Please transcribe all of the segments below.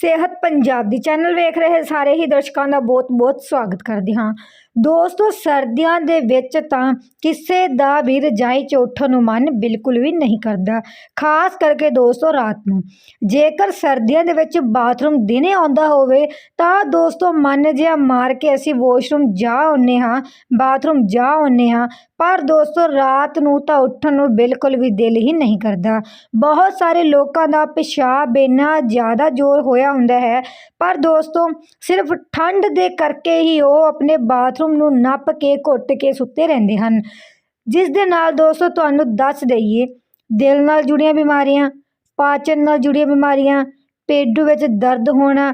ਸਿਹਤ ਪੰਜਾਬ ਦੀ ਚੈਨਲ ਵੇਖ ਰਹੇ ਸਾਰੇ ਹੀ ਦਰਸ਼ਕਾਂ ਦਾ ਬਹੁਤ-ਬਹੁਤ ਸਵਾਗਤ ਕਰਦੇ ਹਾਂ। ਦੋਸਤੋ, ਸਰਦੀਆਂ ਦੇ ਵਿੱਚ ਤਾਂ ਕਿਸੇ ਦਾ ਵੀ ਰਜਾਈ 'ਚ ਉੱਠਣ ਨੂੰ ਮਨ ਬਿਲਕੁਲ ਵੀ ਨਹੀਂ ਕਰਦਾ। ਖਾਸ ਕਰਕੇ ਦੋਸਤੋ, ਰਾਤ ਨੂੰ। ਜੇਕਰ ਸਰਦੀਆਂ ਦੇ ਵਿੱਚ ਬਾਥਰੂਮ ਦਿਨੇ ਆਉਂਦਾ ਹੋਵੇ, ਤਾਂ ਦੋਸਤੋ, ਮਨ ਜਿਹਾ ਮਾਰ ਕੇ ਅਸੀਂ ਵਾਸ਼ਰੂਮ ਜਾ ਆਉਂਦੇ ਹਾਂ, ਬਾਥਰੂਮ ਜਾ ਆਉਂਦੇ ਹਾਂ। ਪਰ ਦੋਸਤੋ, ਰਾਤ ਨੂੰ ਤਾਂ ਉੱਠਣ ਨੂੰ ਬਿਲਕੁਲ ਵੀ ਦਿਲ ਹੀ ਨਹੀਂ ਕਰਦਾ। ਬਹੁਤ ਸਾਰੇ ਲੋਕਾਂ ਦਾ ਪਿਸ਼ਾਬ ਇੰਨਾ ਜ਼ਿਆਦਾ ਜ਼ੋਰ ਹੋਇਆ ਹੁੰਦਾ ਹੈ। ਪਰ ਦੋਸਤੋ, ਸਿਰਫ ਠੰਡ ਦੇ ਕਰਕੇ ਹੀ ਉਹ ਆਪਣੇ ਬਾਥਰੂਮ ਨੂੰ ਨੱਪ ਕੇ, ਘੁੱਟ ਕੇ ਸੁੱਤੇ ਰਹਿੰਦੇ ਹਨ। ਜਿਸ ਦੇ ਨਾਲ ਦੋਸਤੋ, ਤੁਹਾਨੂੰ ਦੱਸ ਦਈਏ, ਦਿਲ ਨਾਲ ਜੁੜੀਆਂ ਬਿਮਾਰੀਆਂ, ਪਾਚਨ ਨਾਲ ਜੁੜੀਆਂ ਬਿਮਾਰੀਆਂ, ਪੇਡੂ ਵਿੱਚ ਦਰਦ ਹੋਣਾ,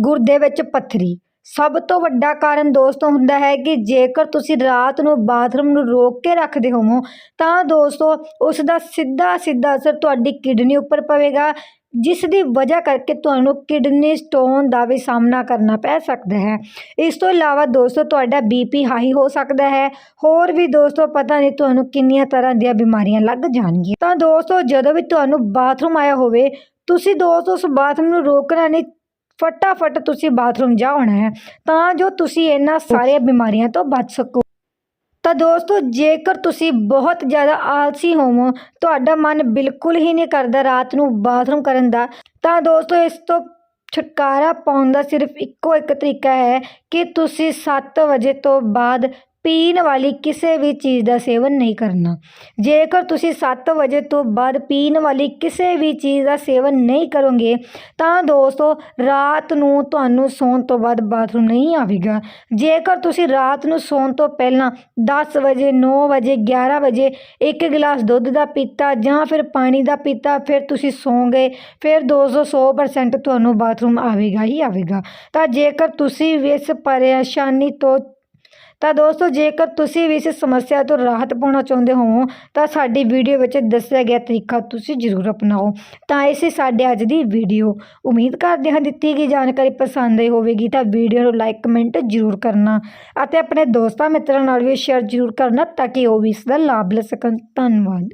ਗੁਰਦੇ ਵਿੱਚ ਪੱਥਰੀ। ਸਭ ਤੋਂ ਵੱਡਾ ਕਾਰਨ ਦੋਸਤੋ ਹੁੰਦਾ ਹੈ ਕਿ ਜੇਕਰ ਤੁਸੀਂ ਰਾਤ ਨੂੰ ਬਾਥਰੂਮ ਨੂੰ ਰੋਕ ਕੇ ਰੱਖਦੇ ਹੋਵੋ, ਤਾਂ ਦੋਸਤੋ ਉਸ ਦਾ ਸਿੱਧਾ ਸਿੱਧਾ ਅਸਰ ਤੁਹਾਡੀ ਕਿਡਨੀ ਉੱਪਰ ਪਵੇਗਾ ਜਿਸ ਦੀ ਵਜ੍ਹਾ ਕਰਕੇ ਤੁਹਾਨੂੰ ਕਿਡਨੀ ਸਟੋਨ ਦਾ ਵੀ ਸਾਹਮਣਾ ਕਰਨਾ ਪੈ ਸਕਦਾ ਹੈ। ਇਸ ਤੋਂ ਇਲਾਵਾ ਦੋਸਤੋ, ਤੁਹਾਡਾ ਬੀਪੀ ਹਾਈ ਹੋ ਸਕਦਾ ਹੈ। ਹੋਰ ਵੀ ਦੋਸਤੋ, ਪਤਾ ਨਹੀਂ ਤੁਹਾਨੂੰ ਕਿੰਨੀਆਂ ਤਰ੍ਹਾਂ ਦੀਆਂ ਬਿਮਾਰੀਆਂ ਲੱਗ ਜਾਣਗੀਆਂ। ਤਾਂ ਦੋਸਤੋ, ਜਦੋਂ ਵੀ ਤੁਹਾਨੂੰ ਬਾਥਰੂਮ ਆਇਆ ਹੋਵੇ, ਤੁਸੀਂ ਦੋਸਤੋ ਉਸ ਬਾਥਰੂਮ ਨੂੰ ਰੋਕਣਾ ਨਹੀਂ, ਫਟਾਫਟ ਤੁਸੀਂ ਬਾਥਰੂਮ ਜਾਣਾ ਹੈ। ਤਾਂ ਜੋ ਤੁਸੀਂ ਇਹਨਾਂ ਸਾਰੀਆਂ ਬਿਮਾਰੀਆਂ ਤੋਂ ਬਚ ਸਕੋ। ਤਾਂ ਦੋਸਤੋ, ਜੇਕਰ ਤੁਸੀਂ ਬਹੁਤ ਜ਼ਿਆਦਾ ਆਲਸੀ ਹੋਵੋ, ਤੁਹਾਡਾ ਮਨ ਬਿਲਕੁਲ ਹੀ ਨਹੀਂ ਕਰਦਾ ਰਾਤ ਨੂੰ ਬਾਥਰੂਮ ਕਰਨ ਦਾ, ਤਾਂ ਦੋਸਤੋ, ਇਸ ਤੋਂ ਛੁਟਕਾਰਾ ਪਾਉਣ ਦਾ ਸਿਰਫ ਇੱਕੋ ਇੱਕ ਤਰੀਕਾ ਹੈ ਕਿ ਤੁਸੀਂ 7 ਵਜੇ ਤੋਂ ਬਾਅਦ ਪੀਣ ਵਾਲੀ ਕਿਸੇ ਵੀ ਚੀਜ਼ ਦਾ ਸੇਵਨ ਨਹੀਂ ਕਰਨਾ। ਜੇਕਰ ਤੁਸੀਂ 7 ਵਜੇ ਤੋਂ ਬਾਅਦ ਪੀਣ ਵਾਲੀ ਕਿਸੇ ਵੀ ਚੀਜ਼ ਦਾ ਸੇਵਨ ਨਹੀਂ ਕਰੋਗੇ, ਤਾਂ ਦੋਸਤੋ, ਰਾਤ ਨੂੰ ਤੁਹਾਨੂੰ ਸੌਣ ਤੋਂ ਬਾਅਦ ਬਾਥਰੂਮ ਨਹੀਂ ਆਵੇਗਾ। ਜੇਕਰ ਤੁਸੀਂ ਰਾਤ ਨੂੰ ਸੌਣ ਤੋਂ ਪਹਿਲਾਂ 10 ਵਜੇ 9 ਵਜੇ 11 ਵਜੇ ਇੱਕ ਗਲਾਸ ਦੁੱਧ ਦਾ ਪੀਤਾ ਜਾਂ ਫਿਰ ਪਾਣੀ ਦਾ ਪੀਤਾ, ਫਿਰ ਤੁਸੀਂ ਸੌਂ ਗਏ ਫਿਰ ਦੋਸਤੋ 100% ਤੁਹਾਨੂੰ ਬਾਥਰੂਮ ਆਵੇਗਾ ਹੀ ਆਵੇਗਾ। ਤਾਂ ਜੇਕਰ ਤੁਸੀਂ ਵੀ ਇਸ ਪਰੇਸ਼ਾਨੀ ਤੋਂ ਤਾਂ ਦੋਸਤੋ, ਜੇਕਰ ਤੁਸੀਂ ਵੀ ਇਸ ਸਮੱਸਿਆ ਤੋਂ ਰਾਹਤ ਪਾਉਣਾ ਚਾਹੁੰਦੇ ਹੋ, ਤਾਂ ਸਾਡੀ ਵੀਡੀਓ ਵਿੱਚ ਦੱਸਿਆ ਗਿਆ ਤਰੀਕਾ ਤੁਸੀਂ ਜ਼ਰੂਰ ਅਪਣਾਓ। ਤਾਂ ਇਹ ਸੀ ਸਾਡੇ ਅੱਜ ਦੀ ਵੀਡੀਓ। ਉਮੀਦ ਕਰਦੇ ਹਾਂ ਦਿੱਤੀ ਗਈ ਜਾਣਕਾਰੀ ਪਸੰਦ ਆਈ ਹੋਵੇਗੀ, ਤਾਂ ਵੀਡੀਓ ਨੂੰ ਲਾਈਕ, ਕਮੈਂਟ ਜ਼ਰੂਰ ਕਰਨਾ ਅਤੇ ਆਪਣੇ ਦੋਸਤਾਂ ਮਿੱਤਰਾਂ ਨਾਲ ਵੀ ਸ਼ੇਅਰ ਜ਼ਰੂਰ ਕਰਨਾ ਤਾਂ ਕਿ ਉਹ ਵੀ ਇਸ ਦਾ ਲਾਭ ਲੈ ਸਕਣ। ਧੰਨਵਾਦ।